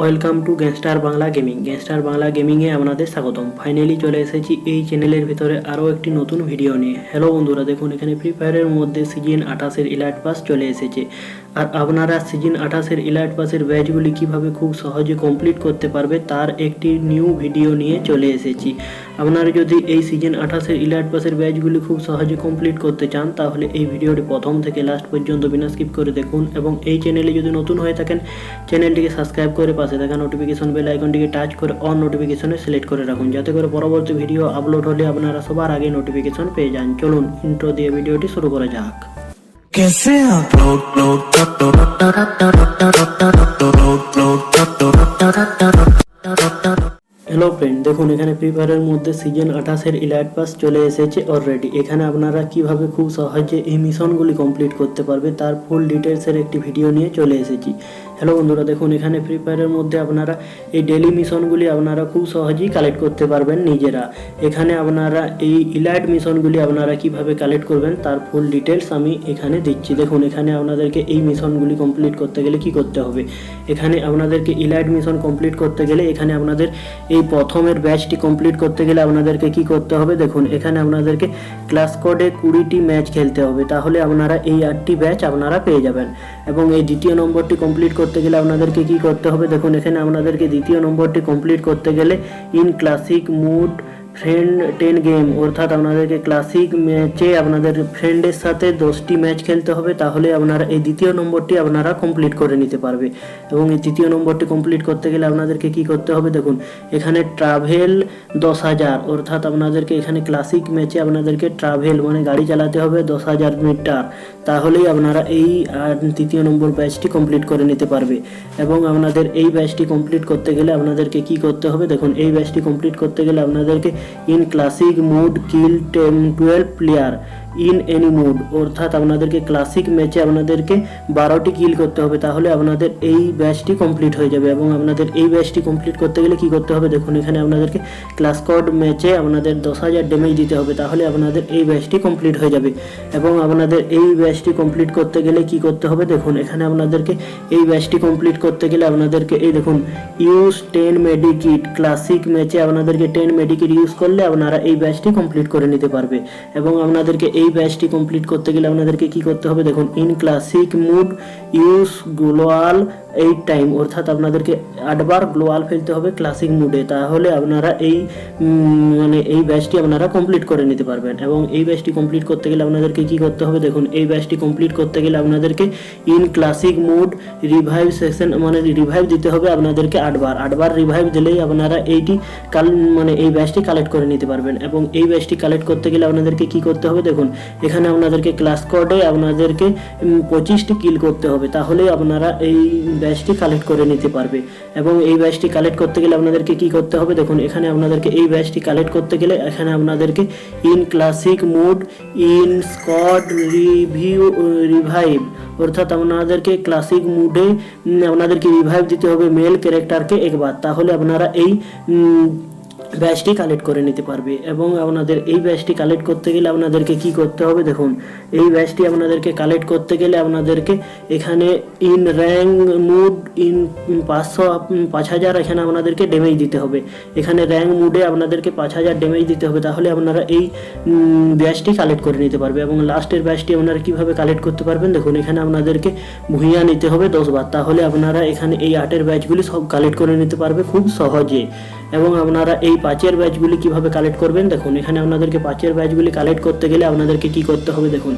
Welcome to gangster Bangla gaming. Gangster Bangla গেমিংয়ে আপনাদের স্বাগতম। Finally চলে এসেছি এই চ্যানেলের ভিতরে আরও একটি নতুন ভিডিও নিয়ে। হ্যালো বন্ধুরা, দেখুন, এখানে ফ্রি ফায়ারের মধ্যে সিজন আঠাশের ইলাইট পাস চলে এসেছে। আর আপনারা সিজন আঠাশের ইলাইট পাসের ব্যাচগুলি কীভাবে খুব সহজে কমপ্লিট করতে পারবে তার একটি নিউ ভিডিও নিয়ে চলে এসেছি। আপনারা যদি এই সিজন আঠাশের ইলাইট পাসের ব্যাচগুলি খুব সহজে কমপ্লিট করতে চান, তাহলে এই ভিডিওটি প্রথম থেকে লাস্ট পর্যন্ত বিনা স্কিপ করে দেখুন এবং এই চ্যানেলে যদি নতুন হয়ে থাকেন চ্যানেলটিকে সাবস্ক্রাইব করে পাশে থাকা নোটিফিকেশন বেল আইকনটিকে টাচ করে অন নোটিফিকেশনে সিলেক্ট করে রাখুন, যাতে করে পরবর্তী ভিডিও আপলোড হলে আপনারা সবার আগে নোটিফিকেশন পেয়ে যান। চলুন ইন্ট্রো দিয়ে ভিডিওটি শুরু করা যাক। कैसे आप लोग लोग হ্যালো ফ্রেন্ড দেখুন এখানে ফ্রি ফায়ারের মধ্যে সিজন আঠাশের ইলাইট পাস চলে এসেছে অলরেডি এখানে আপনারা কিভাবে খুব সহজে এই মিশনগুলি কমপ্লিট করতে পারবে তার ফুল ডিটেলসের একটি ভিডিও নিয়ে চলে এসেছি হ্যালো বন্ধুরা, দেখুন, এখানে ফ্রি ফায়ারের মধ্যে আপনারা এই ডেলি মিশনগুলি আপনারা খুব সহজেই কালেক্ট করতে পারবেন নিজেরা। এখানে আপনারা এই ইলাইট মিশনগুলি আপনারা কীভাবে কালেক্ট করবেন তার ফুল ডিটেলস আমি এখানে দিচ্ছি। দেখুন, এখানে আপনাদেরকে এই মিশনগুলি কমপ্লিট করতে গেলে কি করতে হবে? এখানে আপনাদেরকে ইলাইট মিশন কমপ্লিট করতে গেলে এখানে আপনাদের এই প্রথমের ব্যাচটি কমপ্লিট করতে গেলে আপনাদেরকে কি করতে হবে? দেখুন, এখানে আপনাদেরকে ক্লাস কোডে কুড়িটি ম্যাচ খেলতে হবে। তাহলে আপনারা এই আটটি ব্যাচ আপনারা পেয়ে যাবেন। এবং এই দ্বিতীয় নম্বরটি কমপ্লিট করতে গেলে আপনাদেরকে কি করতে হবে? দেখুন, এখানে আপনাদেরকে দ্বিতীয় নম্বরটি কমপ্লিট করতে গেলে in classic mode friend ten game অর্থাৎ আপনাদেরকে ক্লাসিক ম্যাচে আপনাদের ফ্রেন্ডের সাথে দশটি ম্যাচ খেলতে হবে, তাহলে আপনারা এই দ্বিতীয় নম্বরটি আপনারা কমপ্লিট করে নিতে পারবে। এবং এই তৃতীয় নম্বরটি কমপ্লিট করতে গেলে আপনাদেরকে কি করতে হবে? দেখুন, এখানে ট্রাভেল দশ হাজার, অর্থাৎ আপনাদেরকে এখানে ক্লাসিক ম্যাচে আপনাদেরকে ট্রাভেল মানে গাড়ি চালাতে হবে দশ হাজার মিটার। তাহলেই আপনারা এই তৃতীয় নম্বর ব্যাচটি কমপ্লিট করে নিতে পারবে। এবং আপনাদের এই ব্যাচটি কমপ্লিট করতে গেলে আপনাদেরকে কি করতে হবে? দেখুন, এই ব্যাচটি কমপ্লিট করতে গেলে আপনাদেরকে in classic mode kill twelve player in any mode অর্থাৎ আপনাদেরকে ক্লাসিক ম্যাচে আপনাদেরকে বারোটি কিল করতে হবে, তাহলে আপনাদের এই ব্যাচটি কমপ্লিট হয়ে যাবে এবং আপনাদের এই ব্যাচটি কমপ্লিট করতে গেলে কি করতে হবে? দেখুন, এখানে আপনাদেরকে ক্লাস কোড ম্যাচে আপনাদের দশ হাজার ড্যামেজ দিতে হবে, তাহলে আপনাদের এই ব্যাচটি কমপ্লিট হয়ে যাবে এবং আপনাদের এই ব্যাচটি কমপ্লিট করতে গেলে কি করতে হবে? দেখুন, এখানে আপনাদেরকে এই ব্যাচটি কমপ্লিট করতে গেলে আপনাদেরকে, এই দেখুন ইউজ টেন মেডিকিট ক্লাসিক ম্যাচে আপনাদেরকে টেন মেডিকিট ইউজ করলে আপনারা এই ব্যাচটি কমপ্লিট করে নিতে পারবে। এবং আপনাদেরকে এই ব্যাচটি কমপ্লিট করতে গেলে আপনাদেরকে কি করতে হবে? দেখুন in classic mode use gloo wall eight time অর্থাৎ আপনাদেরকে আটবার গ্লোয়াল ফেলতে হবে ক্লাসিক মুডে তাহলে আপনারা এই মানে এই ব্যাচটি আপনারা কমপ্লিট করে নিতে পারবেন। এবং এই ব্যাচটি কমপ্লিট করতে গেলে আপনাদেরকে কি করতে হবে? দেখুন, এই ব্যাচটি কমপ্লিট করতে গেলে আপনাদেরকে in classic mode revive section মানে রিভাইভ দিতে হবে আপনাদেরকে আটবার আটবার রিভাইভ দিলেই আপনারা এইটি কাল মানে এই ব্যাচটি কালেক্ট করে নিতে পারবেন। এবং এই ব্যাচটি কালেক্ট করতে গেলে আপনাদেরকে কি করতে হবে? দেখুন, এখানে আপনাদেরকে ক্লাস কোডে আপনাদেরকে পঁচিশটি কিল করতে হবে। তাহলেই আপনারা এই ব্যাচটি কালেক্ট করে নিতে পারবে। এবং এই ব্যাচটি কালেক্ট করতে গেলে আপনাদেরকে কি করতে হবে? দেখুন, এখানে আপনাদেরকে এই ব্যাচটি কালেক্ট করতে গেলে এখানে আপনাদেরকে in classic mode in squad review revive অর্থাৎ আপনাদেরকে ক্লাসিক মুডে আপনাদেরকে রিভাইভ দিতে হবে মেল ক্যারেক্টারকে একবার। তাহলে আপনারা এই ব্যাচটি কালেক্ট করে নিতে পারবে এবং আপনাদের এই ব্যাচটি কালেক্ট করতে গেলে আপনাদেরকে কি করতে হবে দেখুন, এই ব্যাচটি আপনাদেরকে কালেক্ট করতে গেলে আপনাদেরকে এখানে ইন র্যাঙ্ক মুড ইন পাঁচশো পাঁচ হাজার এখানে আপনাদেরকে ড্যামেজ দিতে হবে। এখানে র্যাঙ্ক মুডে আপনাদেরকে পাঁচ হাজার ড্যামেজ দিতে হবে, তাহলে আপনারা এই ব্যাচটি কালেক্ট করে নিতে পারবে এবং লাস্টের ব্যাচটি আপনারা কীভাবে কালেক্ট করতে পারবেন দেখুন, এখানে আপনাদেরকে ভুইয়া নিতে হবে দশবার তাহলে আপনারা এখানে এই আটের ব্যাচগুলি সব কালেক্ট করে নিতে পারবে খুব সহজে। এবং আপনারা এই পাঁচের ব্যাচগুলি কীভাবে কালেক্ট করবেন? দেখুন, এখানে আপনাদেরকে পাঁচের ব্যাচগুলি কালেক্ট করতে গেলে আপনাদেরকে কি করতে হবে? দেখুন,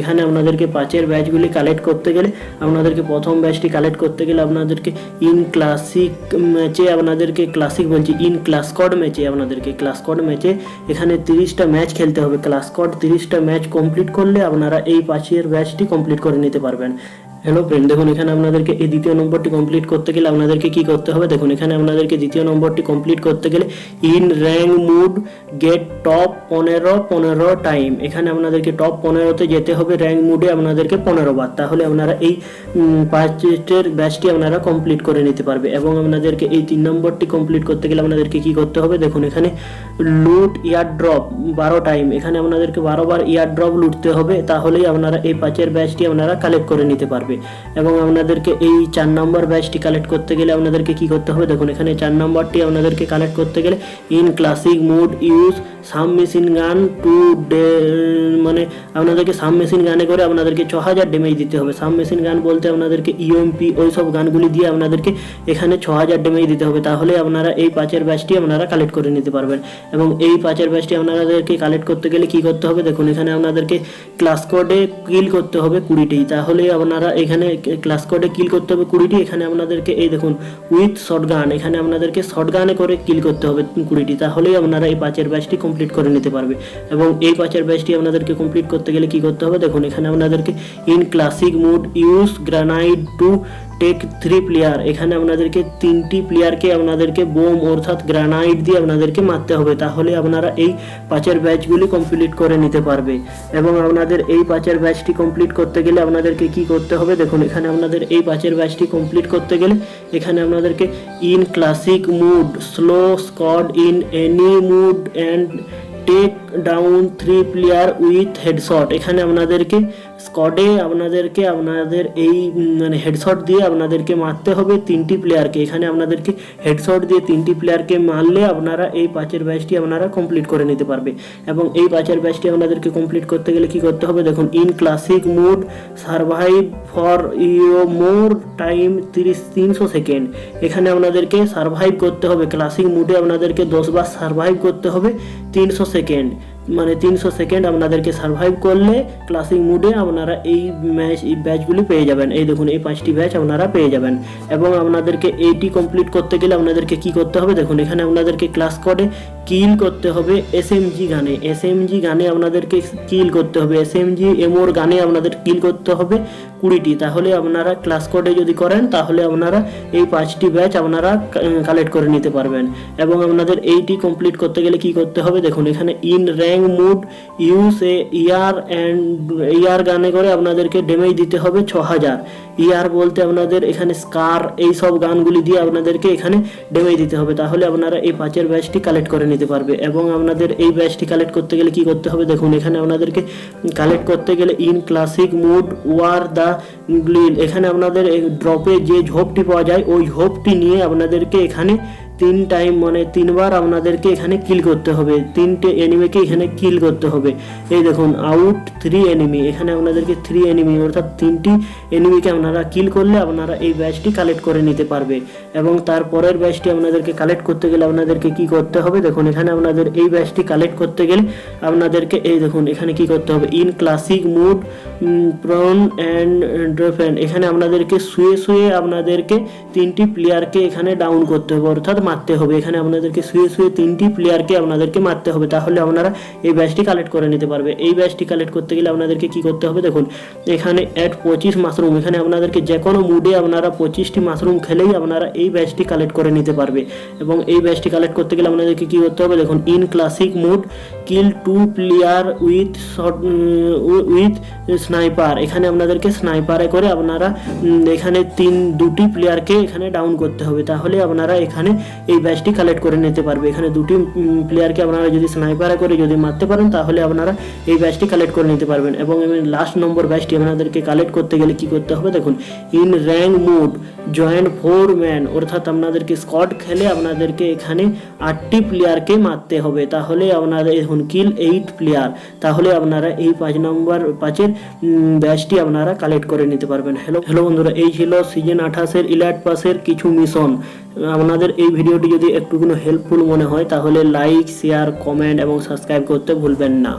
এখানে আপনাদেরকে পাঁচের ব্যাচগুলি কালেক্ট করতে গেলে আপনাদেরকে প্রথম ব্যাচটি কালেক্ট করতে গেলে আপনাদেরকে ইন ক্লাসিক ম্যাচে আপনাদেরকে ক্লাসিক বলছি ইন ক্লাস কোড ম্যাচে আপনাদেরকে ক্লাস কোড ম্যাচে এখানে তিরিশটা ম্যাচ খেলতে হবে। ক্লাস কোড তিরিশটা ম্যাচ কমপ্লিট করলে আপনারা এই পাঁচের ব্যাচটি কমপ্লিট করে নিতে পারবেন। হ্যালো ফ্রেন্ড দেখুন, এখানে আপনাদেরকে এই দ্বিতীয় নম্বরটি কমপ্লিট করতে গেলে আপনাদেরকে কি করতে হবে? দেখুন, এখানে আপনাদেরকে দ্বিতীয় নম্বরটি কমপ্লিট করতে গেলে in rank mode get top পনেরো পনেরো টাইম এখানে আপনাদেরকে টপ পনেরোতে যেতে হবে র্যাঙ্ক মুডে আপনাদেরকে পনেরো বার। তাহলে আপনারা এই পাঁচের ব্যাচটি আপনারা কমপ্লিট করে নিতে পারবে। এবং আপনাদেরকে এই তিন নম্বরটি কমপ্লিট করতে গেলে আপনাদেরকে কি করতে হবে? দেখুন, এখানে লুট ইয়ার ড্রপ বারো টাইম এখানে আপনাদেরকে বারো বার ইয়ার ড্রপ লুটতে হবে। তাহলেই আপনারা এই পাঁচের ব্যাচটি আপনারা কালেক্ট করে নিতে পারবে। এবং আপনাদেরকে এই চার নম্বর ব্যাচটি কালেক্ট করতে গেলে আপনাদেরকে কি করতে হবে? দেখুন, এখানে চার নম্বরটি আপনাদেরকে কালেক্ট করতে গেলে in classic mode use sub machine gun to deal মানে আপনাদেরকে সাম মেশিন গানে করে আপনাদেরকে ছ হাজার ড্যামেজ দিতে হবে। সাম মেশিন গান বলতে আপনাদেরকে ইউএমপি ওই সব গানগুলি দিয়ে আপনাদেরকে এখানে ছ হাজার ড্যামেজ দিতে হবে। তাহলে আপনারা এই পাঁচের ব্যাচটি আপনারা কালেক্ট করে নিতে পারবেন। এবং এই পাঁচের ব্যাচটি আপনাদেরকে কালেক্ট করতে গেলে কি করতে হবে? দেখুন, এখানে আপনাদেরকে ক্লাস কোডে কিল করতে হবে কুড়িটি। তাহলে আপনারা এখানে ক্লাস কোডে কিল করতে হবে কুড়িটি, এখানে আপনাদেরকে, এই দেখুন উইথ শর্ট গান এখানে আপনাদেরকে শর্ট গানে করে কিল করতে হবে কুড়িটি, তাহলেই আপনারা এই পাঁচের ব্যাচটি কমপ্লিট করে নিতে পারবে। এবং এই পাঁচের ব্যাচটি আপনাদেরকে কমপ্লিট করতে গেলে কি করতে হবে? দেখুন, এখানে আপনাদেরকে in classic mode use grenade to take three player এখানে আপনাদেরকে তিনটি প্লেয়ারকে আপনাদেরকে বোম অর্থাৎ গ্রানাইট দিয়ে আপনাদেরকে মারতে হবে। তাহলে আপনারা এই পাঁচের ব্যাচগুলি কমপ্লিট করে নিতে পারবে। এবং আপনাদের এই পাঁচের ব্যাচটি কমপ্লিট করতে গেলে আপনাদেরকে কি করতে হবে? দেখুন, এখানে আপনাদের এই পাঁচের ব্যাচটি কমপ্লিট করতে গেলে এখানে আপনাদেরকে in classic mode solo squad in any mode and take down three player with headshot এখানে আপনাদেরকে স্কডে আপনাদেরকে আপনাদের এই মানে হেডশট দিয়ে আপনাদেরকে মারতে হবে তিনটি প্লেয়ারকে এখানে আপনাদেরকে হেডশট দিয়ে তিনটি প্লেয়ারকে মারলে আপনারা এই পাঁচের ব্যাচটি আপনারা কমপ্লিট করে নিতে পারবে। এবং এই পাঁচের ব্যাচটি আপনাদেরকে কমপ্লিট করতে গেলে কি করতে হবে? দেখুন in classic mode survive for you more time তিরিশ, তিনশো সেকেন্ড এখানে আপনাদেরকে সার্ভাইভ করতে হবে। ক্লাসিক মুডে আপনাদেরকে দশ বার সার্ভাইভ করতে হবে তিনশো সেকেন্ড মানে তিনশো সেকেন্ড আপনাদেরকে সার্ভাইভ করলে ক্লাসিক মুডে আপনারা এই ম্যাচ এই ব্যাচগুলি পেয়ে যাবেন। এই দেখুন, এই পাঁচটি ব্যাচ আপনারা পেয়ে যাবেন। এবং আপনাদেরকে এইটি কমপ্লিট করতে গেলে আপনাদেরকে কি করতে হবে? দেখুন, এখানে আপনাদেরকে ক্লাস করে কিল করতে হবে এসএমজি গানে। এসএমজি গানে আপনাদেরকে কিল করতে হবে। এস এম জি এমোর গানে আপনাদের কিল করতে হবে। কুড়িটি, তাহলে আপনারা ক্লাস কোডে যদি করেন, তাহলে আপনারা এই পাঁচটি ব্যাচ আপনারা কালেক্ট করে নিতে পারবেন। এবং আপনাদের এইটি কমপ্লিট করতে গেলে কি করতে হবে? দেখুন, এখানে in rank mode use a year and year গানে করে আপনাদেরকে ড্যামেজ দিতে হবে ছ হাজার ইয়ার বলতে আপনাদের এখানে স্কার এই সব গানগুলি দিয়ে আপনাদেরকে এখানে ড্যামেজ দিতে হবে। তাহলে আপনারা এই পাঁচের ব্যাচটি কালেক্ট করে নিতে পারবে। এবং আপনাদের এই ব্যাচটি কালেক্ট করতে গেলে কি করতে হবে? দেখুন, এখানে আপনাদেরকে কালেক্ট করতে গেলে in classic mode war the এখানে আপনাদের ড্রপে যে ঝোপটি পাওয়া যায় ওই ঝোপটি নিয়ে আপনাদেরকে এখানে তিন টাইম মানে তিনবার আপনাদেরকে এখানে কিল করতে হবে। তিনটে এনিমিকে এখানে কিল করতে হবে। এই দেখুন আউট থ্রি এনিমি এখানে আপনাদেরকে থ্রি এনিমি অর্থাৎ তিনটি এনিমিকে আপনারা কিল করলে আপনারা এই ব্যাচটি কালেক্ট করে নিতে পারবে। এবং তারপরের ব্যাচটি আপনাদেরকে কালেক্ট করতে গেলে আপনাদেরকে কি করতে হবে? দেখুন, এখানে আপনাদের এই ব্যাচটি কালেক্ট করতে গেলে আপনাদেরকে এই দেখুন, এখানে কি করতে হবে? In classic mode prone and ড্রেফেন এখানে আপনাদেরকে শুয়ে শুয়ে আপনাদেরকে তিনটি প্লেয়ারকে এখানে ডাউন করতে হবে। অর্থাৎ মারতে হবে। এখানে আপনাদেরকে শুয়ে শুয়ে তিনটি প্লেয়ারকে আপনাদেরকে মারতে হবে। তাহলে আপনারা এই ব্যাচটি কালেক্ট করে নিতে পারবে। এই ব্যাচটি কালেক্ট করতে গেলে আপনাদেরকে কি করতে হবে? দেখুন, এখানে অ্যাট পঁচিশ মাশরুম এখানে আপনাদেরকে যে কোনো মুডে আপনারা পঁচিশটি মাশরুম খেলেই আপনারা এই ব্যাচটি কালেক্ট করে নিতে পারবে। এবং এই ব্যাচটি কালেক্ট করতে গেলে আপনাদেরকে কি করতে হবে? দেখুন in classic mode kill two player with short with sniper এখানে আপনাদেরকে স্নাইপারে করে আপনারা এখানে তিন, দুটি প্লেয়ারকে এখানে ডাউন করতে হবে। তাহলে আপনারা এখানে এই ব্যাচটি কালেক্ট করে নিতে পারবে। এখানে দুটি প্লেয়ারকে আপনারা যদি স্নাইপারে করে যদি মারতে পারেন, তাহলে আপনারা এই ব্যাচটি কালেক্ট করে নিতে পারবেন। এবং লাস্ট নম্বর ব্যাচটি আপনাদেরকে কালেক্ট করতে গেলে কি করতে হবে? দেখুন in rank mode joint four man অর্থাৎ আপনাদেরকে স্কট খেলে আপনাদেরকে এখানে আটটি প্লেয়ারকে মারতে হবে। তাহলে আপনারা এখন কিল এইট প্লেয়ার তাহলে আপনারা এই পাঁচ নম্বর পাঁচের ব্যাচটি আপনারা কালেক্ট করে নিতে পারবেন। হ্যালো হ্যালো বন্ধুরা, এই ছিল সিজন আঠাশের ইলাইট পাসের কিছু মিশন আপনাদের এই ভিডিওটি যদি একটুকুনো হেল্পফুল মনে হয়, তাহলে লাইক শেয়ার কমেন্ট এবং সাবস্ক্রাইব করতে ভুলবেন না।